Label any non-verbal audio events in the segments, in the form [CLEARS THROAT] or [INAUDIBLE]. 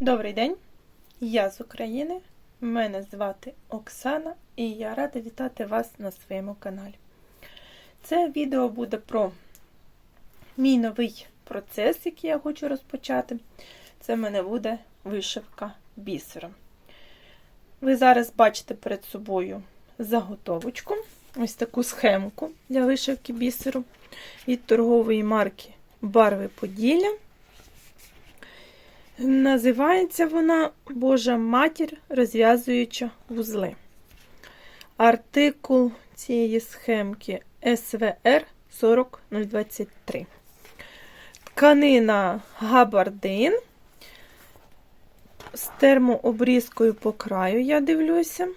Добрий день, я з України. Мене звати Оксана і я рада вітати вас на своєму каналі. Це відео буде про мій новий процес, який я хочу розпочати. Це в мене буде вишивка бісером. Ви зараз бачите перед собою заготовочку, ось таку схемку для вишивки бісеру від торгової марки Барви Поділля. Називається вона Божа матір, розв'язуюча вузли. Артикул цієї схемки СВР 40023. Тканина габардин. З термообрізкою по краю, я дивлюся.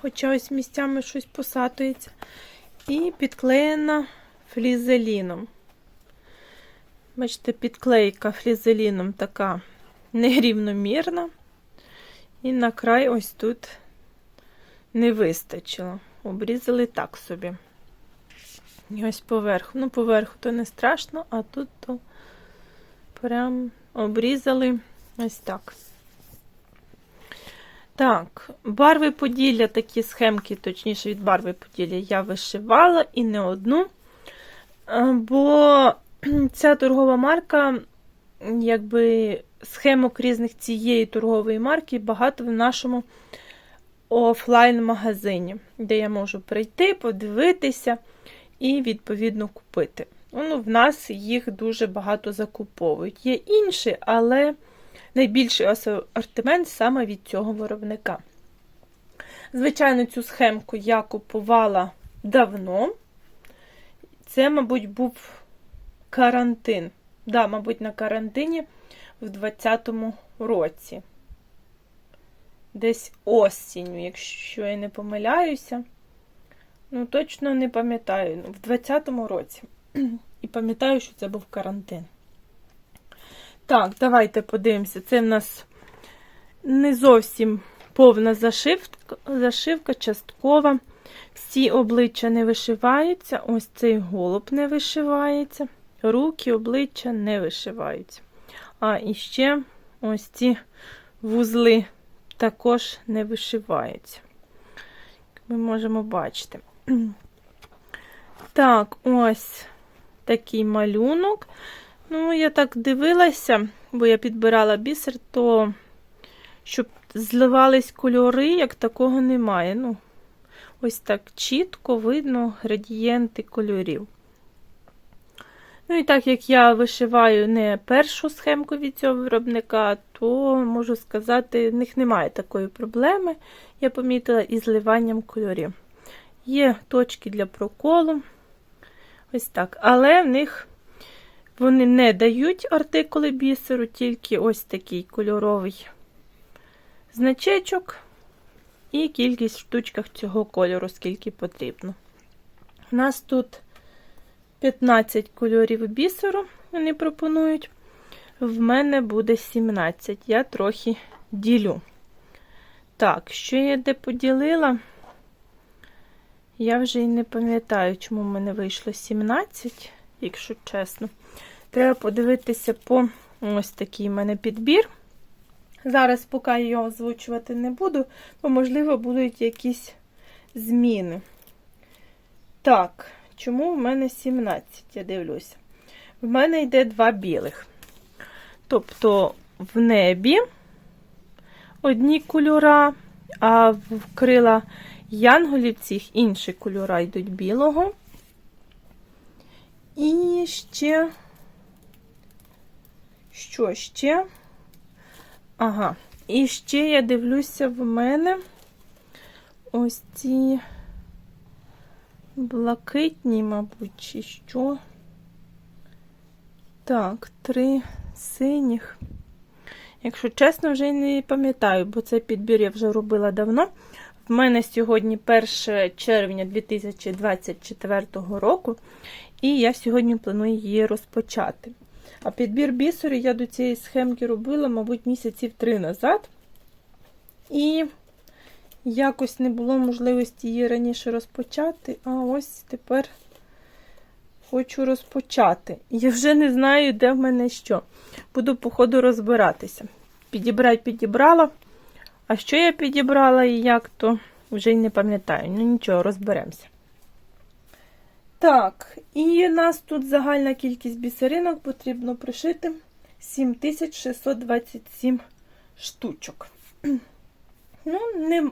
Хоча ось місцями щось посатується. І підклеєна флізеліном. Бачите, підклейка флізеліном така нерівномірна. І на край ось тут не вистачило. Обрізали так собі. І ось поверху. Ну, поверху то не страшно, а тут то прям обрізали ось так. Так, барви Поділля, такі схемки, точніше, від барви Поділля, я вишивала і не одну. Бо [CLEARS THROAT] ця торгова марка, якби схемок різних цієї торгової марки багато в нашому офлайн-магазині, де я можу прийти, подивитися і, відповідно, купити. Ну, В нас їх дуже багато закуповують. Є інші, але найбільший асортимент саме від цього виробника. Звичайно, цю схемку я купувала давно. Це, мабуть, був карантин. Да, мабуть, на карантині в 20-му році. Десь осінню, якщо я не помиляюся. Ну, точно не пам'ятаю. Ну, В 20-му році. [CLEARS THROAT] І пам'ятаю, що це був карантин. Так, давайте подивимося. Це в нас не зовсім повна зашивка, зашивка часткова. Всі обличчя не вишиваються. Ось цей голуб не вишивається. Руки, обличчя не вишиваються. А і ще ось ці вузли також не вишиваються. Ми можемо бачити. Так, ось такий малюнок. Ну, я так дивилася, бо я підбирала бісер, то щоб зливались кольори, як такого немає. Ну, Ось так чітко видно градієнти кольорів. Ну, і так як я вишиваю не першу схемку від цього виробника, то можу сказати, в них немає такої проблеми, я помітила із зливанням кольорів. Є точки для проколу. Ось так. Але в них вони не дають артикули бісеру, тільки ось такий кольоровий значечок і кількість в штучках цього кольору, скільки потрібно. У нас тут 15 кольорів бісеру, вони пропонують. В мене буде 17. Я трохи ділю. Так, що я де поділила? Я вже і не пам'ятаю, чому в мене вийшло 17, якщо чесно. Треба подивитися по ось такий в мене підбір. Зараз, поки я його озвучувати не буду, бо, можливо, будуть якісь зміни. Так, чому в мене 17, я дивлюся. В мене йде два білих. Тобто в небі одні кольора, а в крила янголів цих інші кольора йдуть білого. І ще, що ще? Ага, і ще я дивлюся в мене ось ці блакитні, мабуть, чи що. Так, три синіх. Якщо чесно, вже не пам'ятаю, бо цей підбір я вже робила давно. В мене сьогодні 1 червня 2024 року, і я сьогодні планую її розпочати. А підбір бісеру я до цієї схемки робила, мабуть, місяців три назад. І якось не було можливості її раніше розпочати, а ось тепер хочу розпочати. Я вже не знаю, де в мене що. Буду, по ходу, розбиратися. підібрати підібрала. А що я підібрала і як, то вже й не пам'ятаю. Ну нічого, розберемося. Так, і нас тут загальна кількість бісеринок потрібно пришити 7627 штучок. [CLEARS THROAT] Ну, не,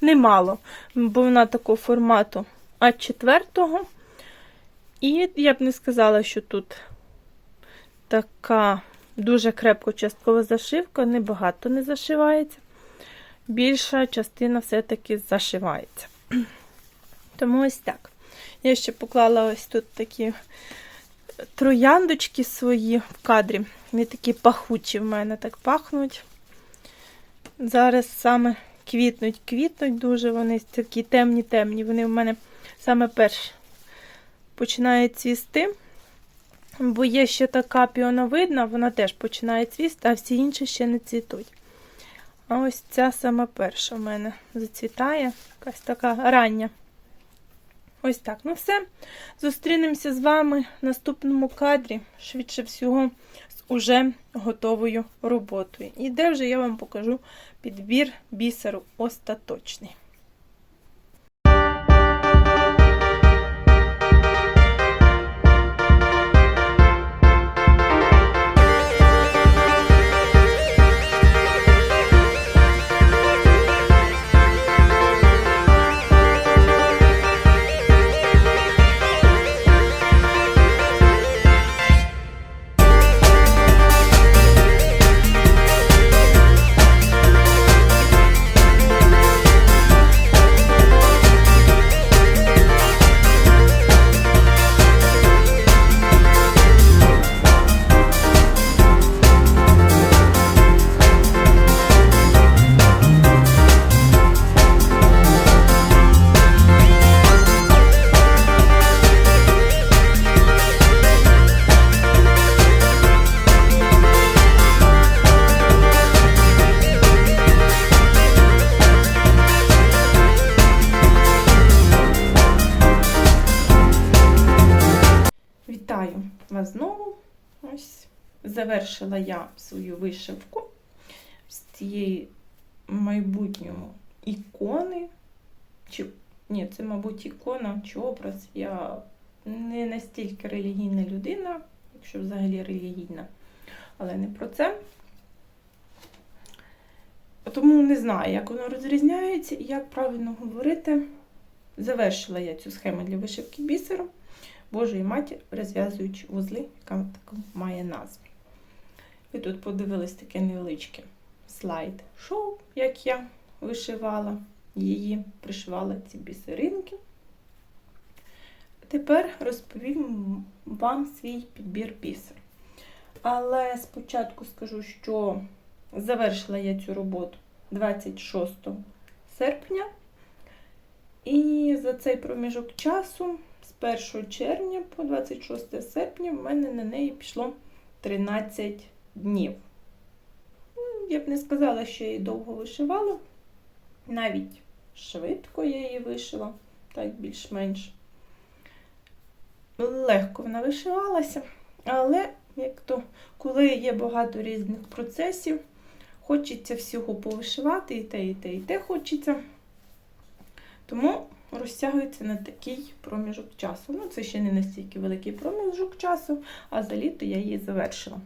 немало, бо вона такого формату А4. І я б не сказала, що тут така дуже крепко часткова зашивка, небагато не зашивається. Більша частина все-таки зашивається. [CLEARS THROAT] Тому ось так. Я ще поклала ось тут такі трояндочки свої в кадрі. Вони такі пахучі в мене так пахнуть. Зараз саме квітнуть, квітнуть дуже, вони такі темні-темні. Вони в мене саме перші починають цвісти. Бо є ще така піоновидна, вона теж починає цвісти, а всі інші ще не цвітуть. А ось ця сама перша в мене зацвітає, якась така рання. Ось так. Ну все. Зустрінемося з вами в наступному кадрі, швидше всього, уже готовою роботою. І де вже я вам покажу підбір бісеру остаточний. Завершила я свою вишивку з цієї майбутнього ікони. Чи, ні, це, мабуть, ікона чи образ. Я не настільки релігійна людина, якщо взагалі релігійна, але не про це. Тому не знаю, як воно розрізняється і як правильно говорити. Завершила я цю схему для вишивки бісером. Божої матір, розв'язуючи вузли, яка таку має назву. Ви тут подивились таке невеличке слайд-шоу, як я вишивала її, пришивала ці бісеринки. Тепер розповім вам свій підбір бісер. Але спочатку скажу, що завершила я цю роботу 26 серпня. І за цей проміжок часу з 1 червня по 26 серпня в мене на неї пішло 13 днів. Ну, Я б не сказала, що я її довго вишивала. Навіть швидко я її вишила, так більш-менш. Легко вона вишивалася, але як то, коли є багато різних процесів, хочеться всього повишивати, і те, і те, і те хочеться. Тому розтягується на такий проміжок часу. Ну, це ще не настільки великий проміжок часу, а за літо я її завершила.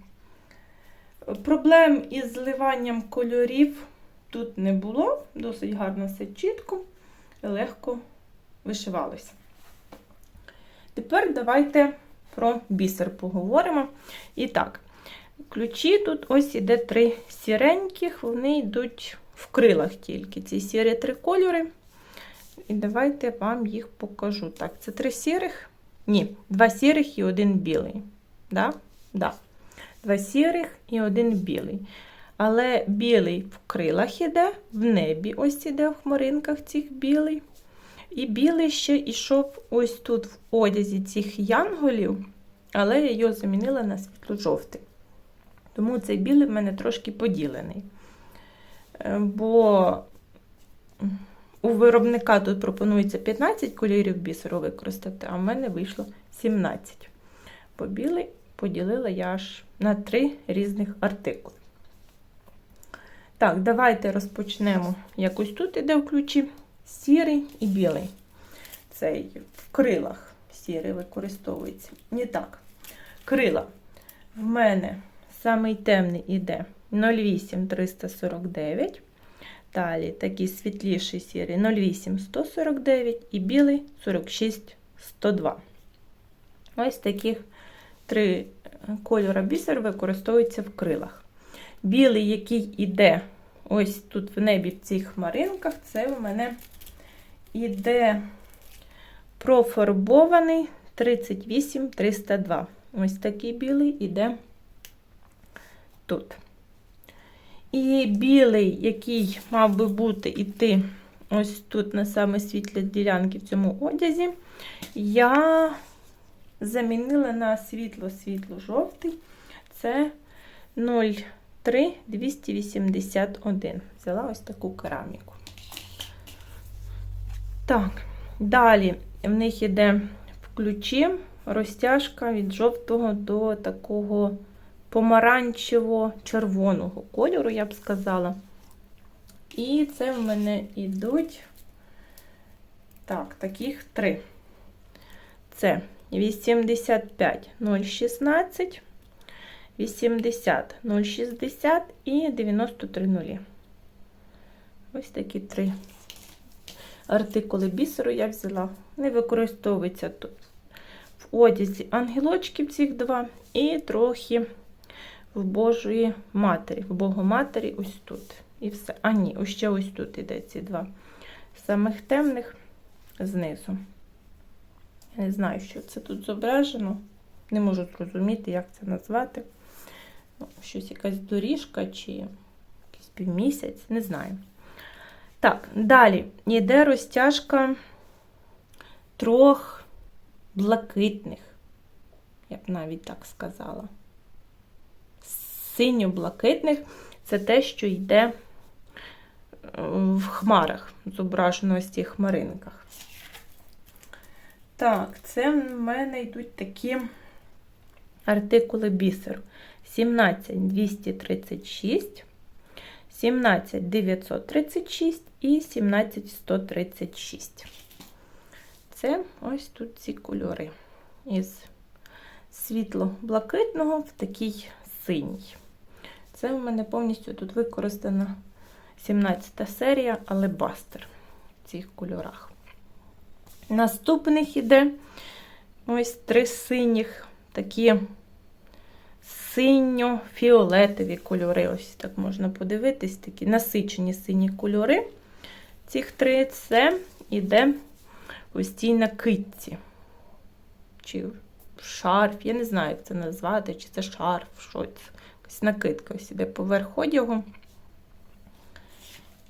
Проблем із зливанням кольорів тут не було, досить гарно все чітко, легко вишивалося. Тепер давайте про бісер поговоримо. І так, ключі тут ось іде три сіреньких, вони йдуть в крилах тільки. Ці сірі три кольори. І давайте вам їх покажу. Так, це три сірих. Ні, два сірих і один білий. Да? Да. Два сірих і один білий. Але білий в крилах іде, в небі ось іде в хмаринках цих білий. І білий ще йшов ось тут в одязі цих янголів, але я його замінила на світло-жовтий. Тому цей білий в мене трошки поділений. Е, Бо у виробника тут пропонується 15 кольорів бісеру використати, а в мене вийшло 17. Бо білий поділила я аж на три різних артикули. Так, давайте розпочнемо. Якось тут іде в ключі сірий і білий. Цей в крилах сірий використовується. Не так. Крила. В мене самий темний іде 08349. Далі такий світліший сірий 08149 і білий 46102. Ось таких три кольора бісер використовуються в крилах. Білий, який іде ось тут в небі в цих хмаринках, це у мене іде профарбований 38302. Ось такий білий іде тут. І білий, який мав би бути іти ось тут на саме світлі ділянки в цьому одязі, я замінила на світло-світло-жовтий. Це 03281. Взяла ось таку кераміку. Так, далі в них іде в ключі розтяжка від жовтого до такого помаранчево-червоного кольору, я б сказала. І це в мене йдуть так, таких три. Це 85 016, 80 060 і 93 нулі. Ось такі три артикули бісеру я взяла. Не використовується тут в одязі ангелочків цих два, і трохи в Божої Матері, в Богоматері ось тут. І все. А ні, ще ось тут іде ці два самих темних знизу. Я не знаю, що це тут зображено. Не можу зрозуміти, як це назвати. Ну, Щось якась доріжка чи якийсь півмісяць, не знаю. Так, далі йде розтяжка трьох блакитних, я б навіть так сказала. Синьо-блакитних це те, що йде в хмарах, зображено ось цих хмаринках. Так, це в мене йдуть такі артикули бісеру. 17236, 17936 і 17136. Це ось тут ці кольори. Із світло-блакитного в такий синій. Це в мене повністю тут використана 17 серія, але бастер в цих кольорах. Наступних іде ось три синіх, такі синьо-фіолетові кольори. Ось так можна подивитись, такі насичені сині кольори. Цих три це іде ось цій накидці. Чи шарф, я не знаю, як це назвати, чи це шарф, що це. Ось накидка ось іде поверх одягу.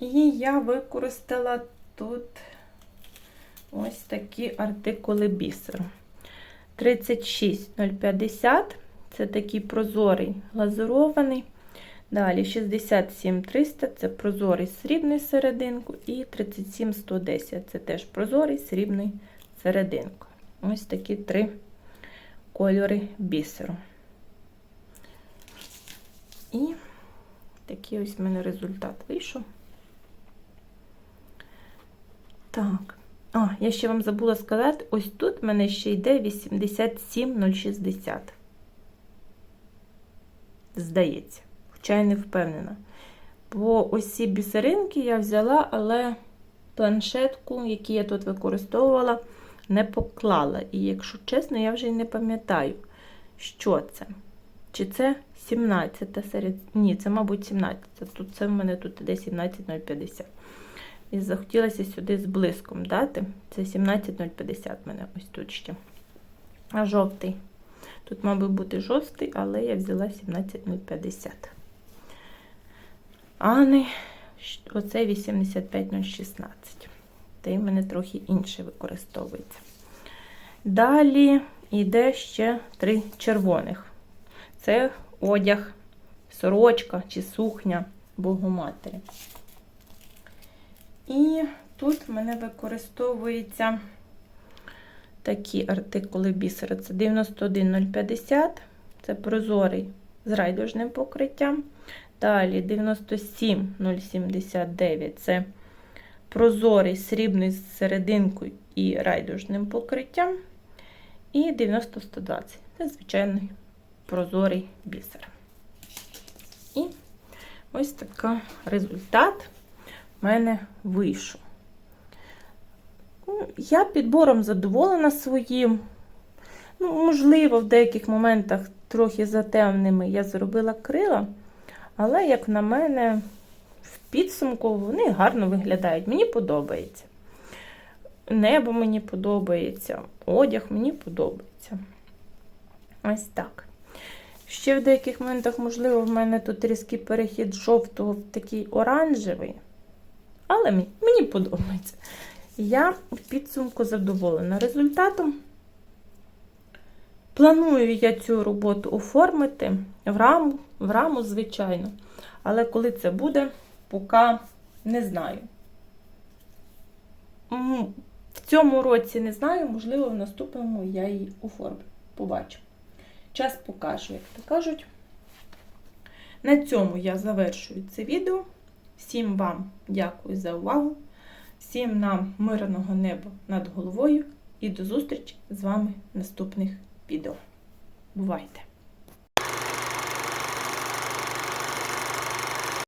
І я використала тут ось такі артикули бісеру. 36050 це такий прозорий глазурований. Далі 67300 це прозорий срібний серединку. І 37110 це теж прозорий срібний серединку. Ось такі три кольори бісеру. І такий ось в мене результат вийшов. Так. А, я ще вам забула сказати, ось тут в мене ще йде 87060. Здається, хоча я не впевнена. Бо ось ці бісеринки я взяла, але планшетку, яку я тут використовувала, не поклала. І, якщо чесно, я вже й не пам'ятаю, що це. Чи це 17 серед. Ні, це, мабуть, 17. Тут це в мене тут іде 17050. І захотілося сюди з блиском дати. Це 17050 в мене ось тут ще. А жовтий. Тут, мабуть, бути жовтий, але я взяла 17050. А не оце 85016. Той в мене трохи інше використовується. Далі йде ще три червоних. Це одяг, сорочка чи сукня Богоматері. І тут в мене використовуються такі артикули бісера. Це 91050, це прозорий з райдужним покриттям. Далі 97079 це прозорий срібний з серединкою і райдужним покриттям. І 90120 це звичайний прозорий бісер. І ось такий результат в мене вийшов. Ну, Я підбором задоволена своїм. Ну, можливо, в деяких моментах трохи затемними я зробила крила, але, як на мене, в підсумку вони гарно виглядають. Мені подобається. Небо мені подобається, одяг мені подобається. Ось так. Ще в деяких моментах, можливо, в мене тут різкий перехід жовтого в такий оранжевий. Але мені, подобається. Я в підсумку задоволена результатом. Планую я цю роботу оформити в раму, в раму, звичайно. Але коли це буде, поки не знаю. В цьому році не знаю, можливо, в наступному я її оформлю. Побачу. Час покаже, як то кажуть. На цьому я завершую це відео. Всім вам дякую за увагу. Всім нам мирного неба над головою і до зустрічі з вами в наступних відео. Бувайте!